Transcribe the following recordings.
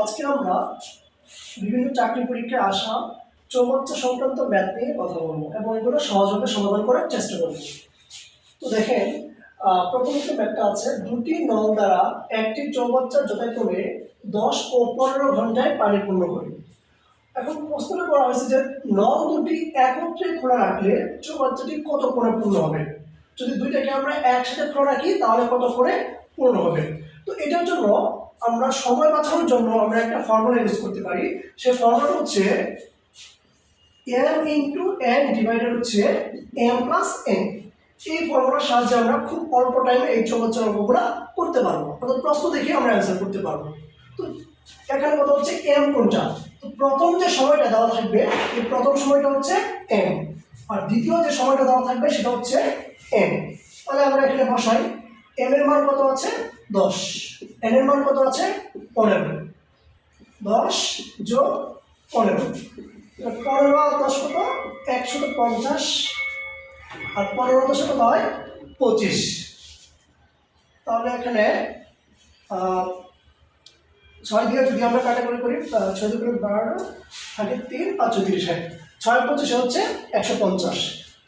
আজকে আমরা বিভিন্ন চাকরি পরীক্ষায় আসা চৌবাচ্চা সংক্রান্ত ম্যাথ নিয়ে কথা বলব এবং এগুলো সহজভাবে সমাধান করার চেষ্টা করব। তো দেখেন প্রথমত ম্যাথটা আছে, দুটি নল দ্বারা একটি চৌবাচ্চা যথাক্রমে দশ ও পনেরো ঘন্টায় পানি পূর্ণ করে। এখন প্রশ্নটা করা হয়েছে যে নল দুটি একত্রে খোলা রাখলে চৌবাচ্চাটি কত করে পূর্ণ হবে? যদি দুইটাকে আমরা একসাথে খোলা রাখি, তাহলে কত করে পূর্ণ হবে? তো এটার জন্য আমরা সময় বাঁচানোর জন্য আমরা একটা ফর্মুলা ইউজ করতে পারি। সেই ফর্মুলা হচ্ছে এম ইন্টু এন ডিভাইডেড হচ্ছে এম প্লাস এন এই ফর্মুলার সাহায্যে আমরা খুব অল্প টাইমে এই চৌবাচ্চা অঙ্কগুলো করতে পারব। অর্থাৎ প্রশ্ন দেখে আমরা অ্যান্সার করতে পারব। তো এখানে কথা হচ্ছে এম কোনটা? তো প্রথম যে সময়টা দেওয়া থাকবে, এই প্রথম সময়টা হচ্ছে এম আর দ্বিতীয় যে সময়টা দেওয়া থাকবে সেটা হচ্ছে এম তাহলে আমরা এখানে বসাই। এম এর মান কত আছে? দশ। এন এর মান কত আছে? পনেরো। দশ যোগ পনেরো। পনেরো আর দশ কত? একশো পঞ্চাশ। আর পনেরো দশ কত হয়? পঁচিশ। তাহলে এখানে ছয় দিয়ে যদি আমরা কাটাকুটি করি ছয় দিয়ে করে বারো, থাকে তিন, পাঁচ তিরিশ হয় ছয় পঁচিশে হচ্ছে একশো পঞ্চাশ।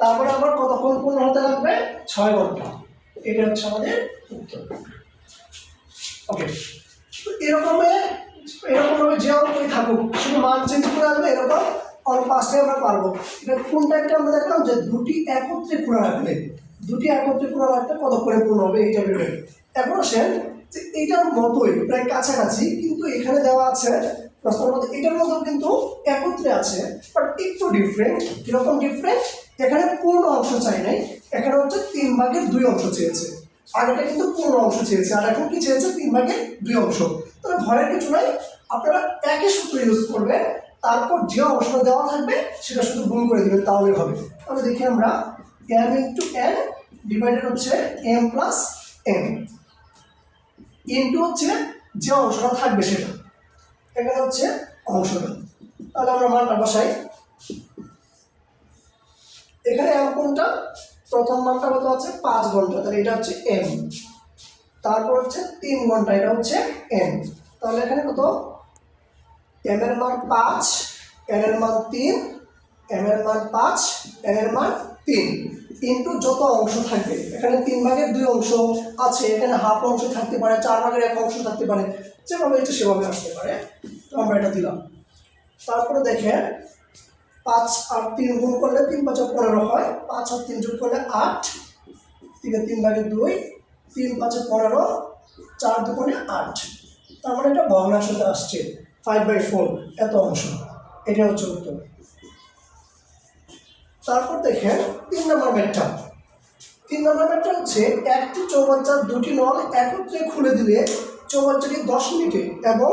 তারপরে আবার কতক্ষণ পূর্ণ হতে লাগবে? ছয় ঘণ্টা। এটা হচ্ছে আমাদের উত্তর। ওকে তো এরকমে, এরকমভাবে যে অঙ্কই থাকুক, শুধু মান চেঞ্জ করে আসবে এরকম অল্প আসলে আমরা পারব। এটা কোনটা একটা আমরা দেখলাম যে দুটি একত্রে খোলা রাখলে, দুটি একত্রে খোলা রাখলে কত করে পূর্ণ হবে এইটা ভেবে এখন আসেন যে এইটার মতোই, প্রায় কাছাকাছি, কিন্তু এখানে দেওয়া আছে, প্রশ্নের মধ্যে এটার মতো কিন্তু একত্রে আছে বাট একটু ডিফারেন্ট কীরকম ডিফারেন্ট এখানে পূর্ণ অংশ চাই নাই, এখানে হচ্ছে তিন ভাগের দুই অংশ চেয়েছে। আগেটা কিন্তু পূর্ণ অংশ চেয়েছে, আর এখন কি চেয়েছে? তিন ভাগের দুই অংশ। তাহলে ভয়ের কিছু নাই আপনারা একই সূত্র ইউজ করবেন, তারপর যে অংশটা দেওয়া থাকবে সেটা শুধু গুণ করে দেবেন তাহলে হবে। তাহলে দেখি আমরা এম ইন্টু এন ডিভাইডেড হচ্ছে এম প্লাস এন ইন্টু হচ্ছে যে অংশটা থাকবে সেটা। এখানে হচ্ছে অংশটা। তাহলে আমরা মানটা বসাই। এখানে এম কোনটা? প্রথম মানটা কত আছে? পাঁচ ঘণ্টা। তাহলে এটা হচ্ছে এম তারপর হচ্ছে তিন ঘণ্টা, এটা হচ্ছে এন তাহলে এখানে কত? এম এর মান পাঁচ এন এর মান তিন এম এর মান পাঁচ এন এর মান তিন। ইন্টু যত অংশ থাকবে, এখানে তিন ভাগের দুই অংশ আছে, এখানে হাফ অংশ থাকতে পারে, চার ভাগের এক অংশ থাকতে পারে। যেভাবে এটা সেভাবে আসতে পারে। আমরা এটা দিলাম। তারপরে দেখেন পাঁচ আর তিন গুণ করলে তিন পাঁচ পনেরো হয়। পাঁচ আর তিন যোগ করলে আট। তিনে তিন ভাগে দুই, তিন পাঁচে পনেরো, চার দুগুণে আট। তার মানে এটা ভগ্নাংশতে আসছে ফাইভ বাই ফোর এত অংশ। এটা হচ্ছে উত্তর। তারপর দেখেন তিন নম্বর ম্যাটটা তিন নম্বর ম্যাটটা হচ্ছে একটি চৌবাচ্চার দুটি নল একত্রে খুলে দিলে চৌবাচ্চাটি দশ মিনিটে এবং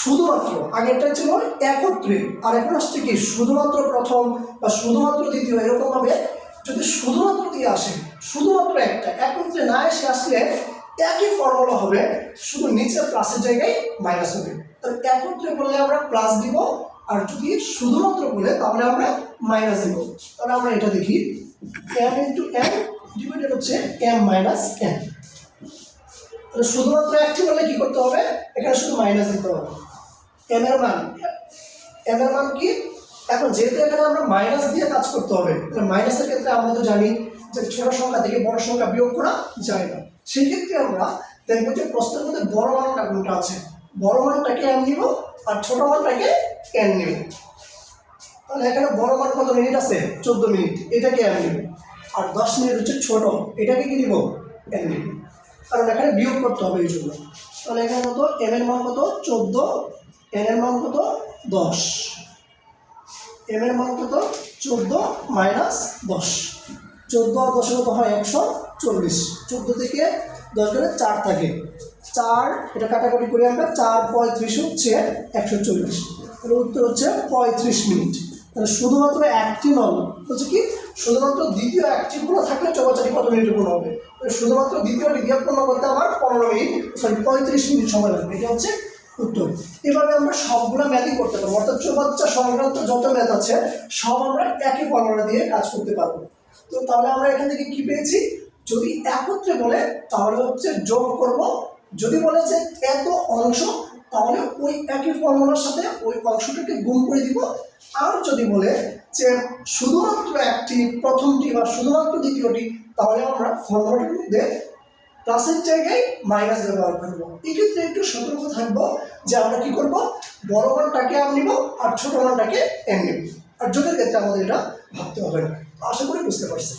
শুধুমাত্র, আগেরটা ছিল একত্রে, আর এখন আসছে কি শুধুমাত্র প্রথম বা শুধুমাত্র দ্বিতীয়, এরকমভাবে যদি শুধুমাত্র দিয়ে আসে, শুধুমাত্র একটা, একত্রে না এসে আসলে একই ফর্মুলা হবে, শুধু নিচে প্লাসের জায়গায় মাইনাস হবে। তাহলে একত্রে বললে আমরা প্লাস দিব, আর যদি শুধুমাত্র বলে তাহলে আমরা মাইনাস দিব। তাহলে আমরা এটা দেখি এম ইন্টু এম ডিভাইডেড হচ্ছে এম মাইনাস তাহলে শুধুমাত্র একটি বলে কি করতে হবে? এখানে শুধু মাইনাস দিতে হবে। এম এর মান। এম এর মান কি? এখন যেহেতু এখানে আমরা মাইনাস দিয়ে কাজ করতে হবে, তাহলে মাইনাসের ক্ষেত্রে আমরা তো জানি যে ছোট সংখ্যা থেকে বড় সংখ্যা বিয়োগ করা যায় না। সেই ক্ষেত্রে আমরা দেখব যে প্রশ্নের মধ্যে বড় মানটা কোনটা আছে? বড় মানটাকে এম নিব আর ছোট মানটাকে এন নিব। তাহলে এখানে বড় মান কত মিনিট আছে? চোদ্দ মিনিট। এটাকে এম নিব। আর দশ মিনিট হচ্ছে ছোট। এটাকে কি নিব? এন নিব। কারণ এখানে বিয়োগ করতে হবে এই জন্য। তাহলে এখানে কত? এম এর মান কত? চোদ্দ। এন এর মান কত? দশ। এম এর মান কত? চোদ্দ মাইনাস দশ। চোদ্দ আর দশের কত হয়? একশো চল্লিশ। চোদ্দ থেকে দশ গেলে চার থাকে। চার, এটা কাটাকাটি করে আমরা, চার পঁয়ত্রিশ হচ্ছে একশো চল্লিশ। তাহলে উত্তর হচ্ছে পঁয়ত্রিশ মিনিট। তাহলে শুধুমাত্র একটি নল হচ্ছে কি? শুধুমাত্র দ্বিতীয় একটি পূর্ণ থাকলে চৌবাচারি কত মিনিট পূর্ণ হবে? শুধুমাত্র দ্বিতীয় রিগিয়া পূর্ণ করতে আমার পনেরো মিনিট সরি পঁয়ত্রিশ মিনিট সময় লাগবে। এটা হচ্ছে উত্তর। এভাবে আমরা সবগুলো ম্যাথই করতে পারব। অর্থাৎ চৌবাচ্চা সংক্রান্ত যত ম্যাথ আছে, সব আমরা একই ফর্মুলা দিয়ে কাজ করতে পারব। তো তাহলে আমরা এখান থেকে কি পেয়েছি? যদি একত্রে বলে, তাহলে হচ্ছে যোগ করব। যদি বলে যে এত অংশ তাহলে ওই একই ফর্মুলার সাথে ওই অংশটাকে গুণ করে দিব। আর যদি বলে যে শুধুমাত্র একটি প্রথমটি বা শুধুমাত্র দ্বিতীয়টি, তাহলে আমরা ফর্মুলাটির মধ্যে প্লাসের জায়গায় মাইনাস ব্যবহার করব। এক্ষেত্রে একটু সতর্ক থাকব যে আমরা কি করব? বড় মানটাকে আম নিব আর ছোট মানটাকে এম নিব। আর যোগের ক্ষেত্রে আমাদের এটা ভাবতে হবে আশা করি বুঝতে পারছেন।